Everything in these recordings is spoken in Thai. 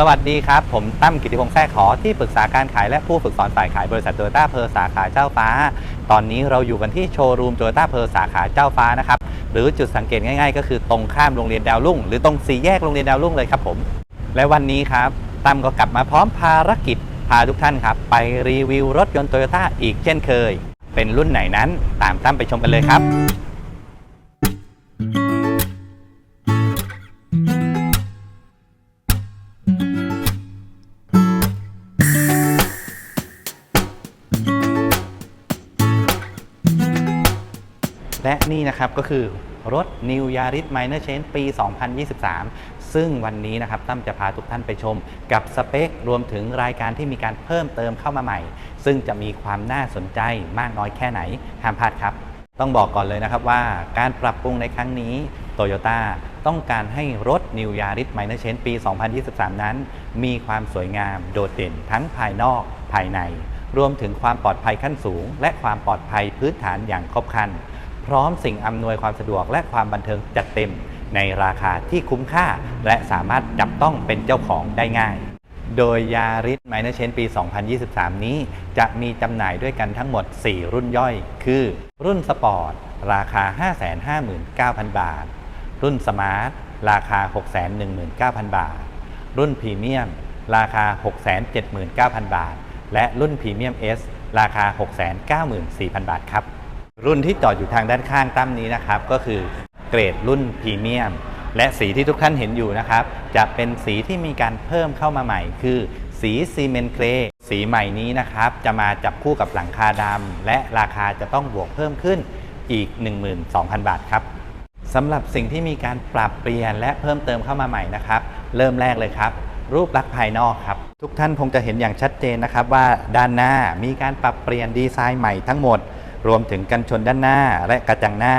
สวัสดีครับ ผมตั้มกิติพงษ์แท้ขอที่ปรึกษาการขายและผู้ฝึกสอนฝ่ายขายบริษัทโตโยต้าเพอร์สาขาเจ้าฟ้า ตอนนี้เราอยู่กันที่โชว์รูมโตโยต้าเพอร์สาขาเจ้าฟ้านะครับหรือจุดสังเกตง่าย ๆ ก็คือตรงข้ามโรงเรียนดาวรุ่ง หรือตรงสี่แยกโรงเรียนดาวรุ่งเลยครับผม และวันนี้ครับตั้มก็กลับมาพร้อมภารกิจพาทุกท่านครับ ไปรีวิวรถยนต์โตโยต้าอีกเช่นเคย เป็นรุ่นไหนนั้นตามตั้มไปชมกันเลยครับ และนี่นะครับก็คือรถ New Yaris Minor Change ปี 2023 ซึ่งวันนี้นะครับตั้มจะพาทุกท่านไปชม กับสเปค รวมถึงรายการที่มีการเพิ่มเติมเข้ามาใหม่ ซึ่งจะมีความน่าสนใจมากน้อยแค่ไหน ห้ามพลาดครับ ต้องบอกก่อนเลยนะครับว่าการปรับปรุงในครั้งนี้โตโยต้าต้องการให้รถ New Yaris Minor Change ปี 2023 นั้น มีความสวยงามโดดเด่นทั้งภายนอกภายใน รวมถึงความปลอดภัยขั้นสูง และความปลอดภัยพื้นฐานอย่างครบครัน พร้อมสิ่งอำนวยความสะดวกและความบันเทิงจัดเต็ม ในราคาที่คุ้มค่า และสามารถจับต้องเป็นเจ้าของได้ง่าย โดยยาริสไมเนอร์เชนปี 2023 นี้ จะมีจำหน่ายด้วยกันทั้งหมด 4 รุ่นย่อย คือ รุ่นสปอร์ต ราคา 559,000 บาท รุ่นสมาร์ท ราคา 619,000 บาท รุ่นพรีเมียม ราคา 679,000 บาท และรุ่นพรีเมียม S ราคา 694,000 บาทครับ รุ่นที่จอดอยู่ทางด้านข้างตั้มนี้นะครับก็คือเกรดรุ่นพรีเมียม และสีที่ทุกท่านเห็นอยู่นะครับ จะเป็นสีที่มีการเพิ่มเข้ามาใหม่ คือสีซีเมนต์เกรย์สีใหม่นี้นะครับ จะมาจับคู่กับหลังคาดำและราคาจะต้องบวกเพิ่มขึ้นอีก 12,000 บาทครับสำหรับสิ่งที่มีการปรับเปลี่ยนและเพิ่มเติมเข้ามาใหม่นะครับ เริ่มแรกเลยครับ รูปลักษณ์ภายนอกครับ ทุกท่านคงจะเห็นอย่างชัดเจนนะครับว่าด้านหน้ามีการปรับเปลี่ยนดีไซน์ใหม่ทั้งหมด รวมถึงกันชนด้านหน้าและกระจังหน้า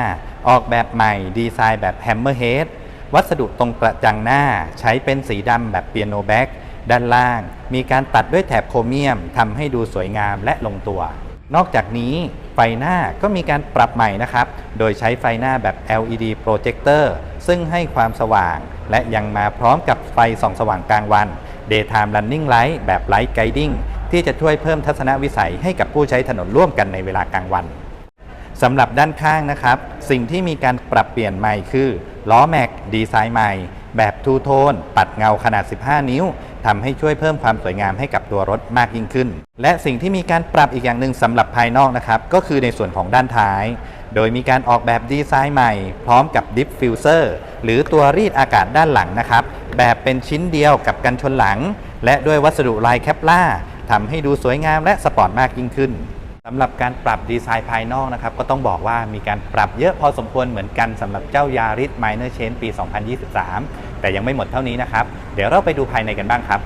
ออกแบบใหม่ดีไซน์แบบแฮมเมอร์เฮดวัสดุตรงกระจังหน้าใช้เป็นสีดำแบบเปียโนแบ็กด้านล่าง มีการตัดด้วยแถบโครเมียมทำให้ดูสวยงามและลงตัว นอกจากนี้ไฟหน้าก็มีการปรับใหม่นะครับ โดยใช้ไฟหน้าแบบ LED projector ซึ่งให้ความสว่าง และยังมาพร้อมกับไฟส่องสว่างกลางวัน Daytime Running Light แบบ Light Guiding ที่จะช่วยเพิ่มทัศนวิสัยให้กับผู้ใช้ถนนร่วมกันในเวลากลางวันสำหรับด้านข้างนะครับ สิ่งที่มีการปรับเปลี่ยนใหม่คือล้อแม็กดีไซน์ใหม่ แบบทูโทน ปัดเงาขนาด 15 นิ้วทำให้ช่วยเพิ่มความสวยงามให้กับตัวรถมากยิ่งขึ้น และสิ่งที่มีการปรับอีกอย่างหนึ่งสำหรับภายนอกนะครับ ก็คือในส่วนของด้านท้าย โดยมีการออกแบบดีไซน์ใหม่ พร้อมกับดิฟฟิวเซอร์หรือตัวรีดอากาศด้านหลังนะครับ แบบเป็นชิ้นเดียวกับกันชนหลัง และด้วยวัสดุลายแคปล่า ทำให้ดูสวยงามและสปอร์ตมากยิ่งขึ้นสำหรับการปรับดีไซน์ภายนอกนะครับ ก็ต้องบอกว่ามีการปรับเยอะพอสมควรเหมือนกันสำหรับเจ้ายาริส Minor Change ปี 2023 แต่ยังไม่หมดเท่านี้นะครับ เดี๋ยวเราไปดูภายในกันบ้างครับ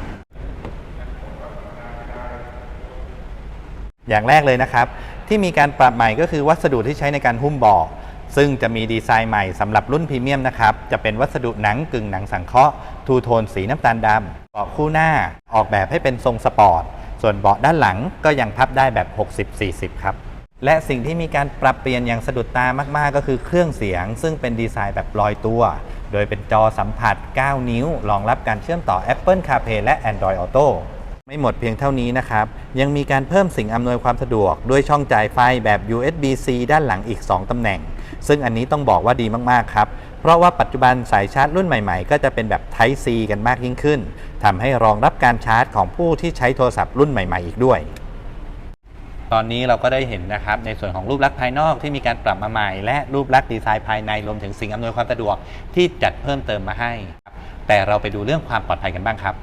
อย่างแรกเลยนะครับ ที่มีการปรับใหม่ก็คือวัสดุที่ใช้ในการหุ้มเบาะซึ่งจะมีดีไซน์ใหม่สำหรับรุ่นพรีเมียมนะครับ จะเป็นวัสดุหนังกึ่งหนังสังเคราะห์ทูโทนสีน้ำตาลดำเบาะคู่หน้าออกแบบให้เป็นทรงสปอร์ต ส่วนเบาะด้านหลังก็ยังพับได้แบบ 60-40 ครับ และสิ่งที่มีการปรับเปลี่ยนอย่างสะดุดตามากๆ ก็คือเครื่องเสียง ซึ่งเป็นดีไซน์แบบลอยตัว โดยเป็นจอสัมผัส 9 นิ้วรองรับการเชื่อมต่อ Apple CarPlay และ Android Auto ไม่หมดเพียงเท่านี้นะครับ ยังมีการเพิ่มสิ่งอำนวยความสะดวก ด้วยช่องจ่ายไฟแบบ USB-C ด้านหลังอีก 2 ตำแหน่ง ซึ่งอันนี้ต้องบอกว่าดีมากๆครับ เพราะว่าปัจจุบันสายชาร์จรุ่นใหม่ๆ ก็จะเป็นแบบ Type C กันมากยิ่งขึ้นทำให้รองรับการชาร์จของผู้ที่ใช้โทรศัพท์รุ่นใหม่ ๆ อีกด้วยตอนนี้เราก็ได้เห็นนะครับในส่วนของรูปลักษณ์ภายนอกที่มีการปรับมาใหม่และรูปลักษณ์ดีไซน์ภายในรวมถึงสิ่งอำนวยความสะดวกที่จัดเพิ่มเติมมาให้ แต่เราไปดูเรื่องความปลอดภัยกันบ้างครับ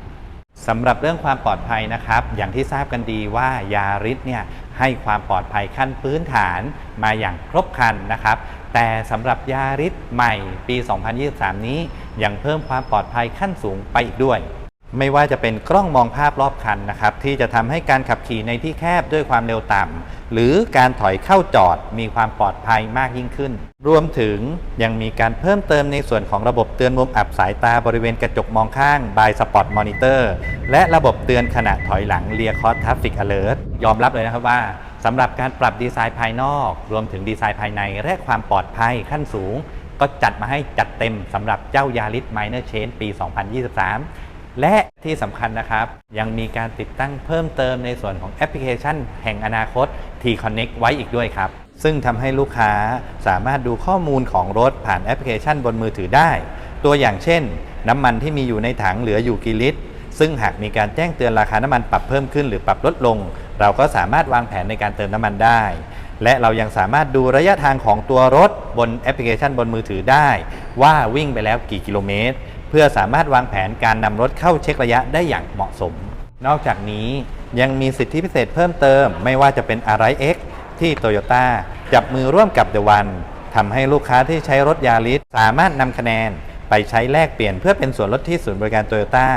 สำหรับเรื่องความปลอดภัยนะครับ อย่างที่ทราบกันดีว่ายาริสเนี่ยให้ความปลอดภัยขั้นพื้นฐานมาอย่างครบครันนะครับ แต่สำหรับยาริสใหม่ปี 2023 นี้ยังเพิ่มความปลอดภัยขั้นสูงไปอีกด้วย ไม่ว่าจะเป็นกล้องมองภาพรอบคันนะครับ ที่จะทำให้การขับขี่ในที่แคบด้วยความเร็วต่ำหรือการถอยเข้าจอดมีความปลอดภัยมากยิ่งขึ้น รวมถึงยังมีการเพิ่มเติมในส่วนของระบบเตือนมุมอับสายตาบริเวณกระจกมองข้าง by Spot Monitor และระบบเตือนขณะถอยหลัง Rear Cross Traffic Alert ยอมรับเลยนะครับว่าสำหรับการปรับดีไซน์ภายนอก รวมถึงดีไซน์ภายในและความปลอดภัยขั้นสูง ก็จัดมาให้จัดเต็มสำหรับเจ้ายาริส Minor Change ปี 2023 และที่สำคัญนะครับ ยังมีการติดตั้งเพิ่มเติมในส่วนของแอปพลิเคชันแห่งอนาคต T-Connect ไว้อีกด้วยครับ ซึ่งทำให้ลูกค้าสามารถดูข้อมูลของรถผ่านแอปพลิเคชันบนมือถือได้ ตัวอย่างเช่น น้ำมันที่มีอยู่ในถังเหลืออยู่กี่ลิตร ซึ่งหากมีการแจ้งเตือนราคาน้ำมันปรับเพิ่มขึ้นหรือปรับลดลง เราก็สามารถวางแผนในการเติมน้ำมันได้ และเรายังสามารถดูระยะทางของตัวรถบนแอปพลิเคชันบนมือถือได้ ว่าวิ่งไปแล้วกี่กิโลเมตร เพื่อสามารถวางแผนการนำรถเข้าเช็คระยะได้อย่างเหมาะสม นอกจากนี้ยังมีสิทธิพิเศษเพิ่มเติม ไม่ว่าจะเป็นอะไร X ที่โตโยต้าจับมือร่วมกับ The One ทำให้ลูกค้าที่ใช้รถยาริสสามารถนำคะแนนไปใช้แลกเปลี่ยนเพื่อเป็นส่วนลดที่ศูนย์บริการโตโยต้า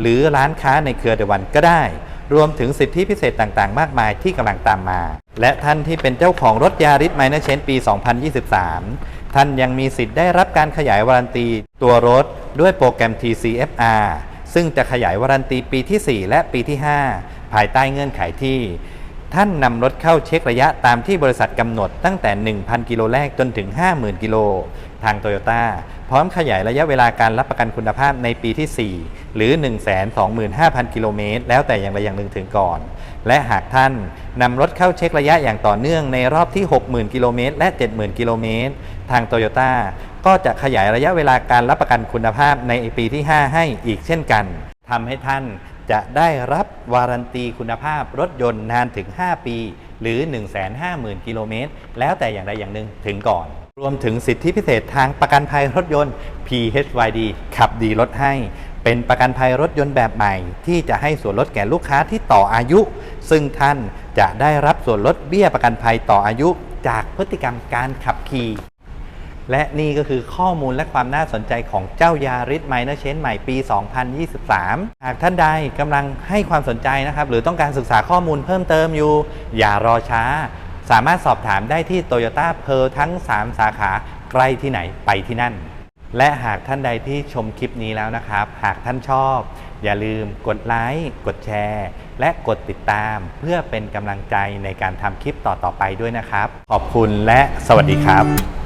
หรือร้านค้าในเครือ The One ก็ได้ รวมถึงสิทธิพิเศษต่างๆ มากมายที่กำลังตามมา และท่านที่เป็นเจ้าของรถยาริสไมเนอร์เชนปี 2023 ท่านยังมีสิทธิ์ได้รับการขยายวารันตีตัวรถด้วยโปรแกรม TCFR ซึ่งจะขยายวารันตีปีที่ 4 และปีที่ 5 ภายใต้เงื่อนไขที่ ท่านนำรถเข้าเช็คระยะตามที่บริษัทกำหนดตั้งแต่ 1,000 กิโลแรกจนถึง 50,000 กิโล ทางโตโยต้าพร้อมขยายระยะเวลาการรับประกันคุณภาพในปีที่ 4 หรือ 125,000 กิโลเมตรแล้วแต่อย่างใดอย่างหนึ่งถึงก่อน และหากท่านนำรถเข้าเช็คระยะอย่างต่อเนื่องในรอบที่ 60,000 กิโลเมตร และ 70,000 กิโลเมตร ทางโตโยต้าก็จะขยายระยะเวลาการรับประกันคุณภาพในปีที่ 5 ให้อีกเช่นกันทำให้ท่านจะได้รับวารันตีคุณภาพรถยนต์นานถึง 5 ปี หรือ 150,000 กิโลเมตร แล้วแต่อย่างใดอย่างหนึ่งถึงก่อน รวมถึงสิทธิพิเศษทางประกันภัยรถยนต์ PHYD ขับดีลดให้ เป็นประกันภัยรถยนต์แบบใหม่ ที่จะให้ส่วนลดแก่ลูกค้าที่ต่ออายุ ซึ่งท่านจะได้รับส่วนลดเบี้ยประกันภัยต่ออายุจากพฤติกรรมการขับขี่ และนี่ก็คือข้อมูลและความน่าสนใจของเจ้ายาริสไมเนอร์เชนใหม่ปี 2023 หากท่านใดกำลังให้ความสนใจนะครับ หรือต้องการศึกษาข้อมูลเพิ่มเติมอยู่ อย่ารอช้า สามารถสอบถามได้ที่โตโยต้าเพร์ทั้ง 3 สาขาใกล้ที่ไหนไปที่นั่น และหากท่านใดที่ชมคลิปนี้แล้วนะครับ หากท่านชอบ อย่าลืมกดไลค์กดแชร์ และกดติดตาม เพื่อเป็นกำลังใจในการทำคลิปต่อๆไปด้วยนะครับ ขอบคุณและสวัสดีครับ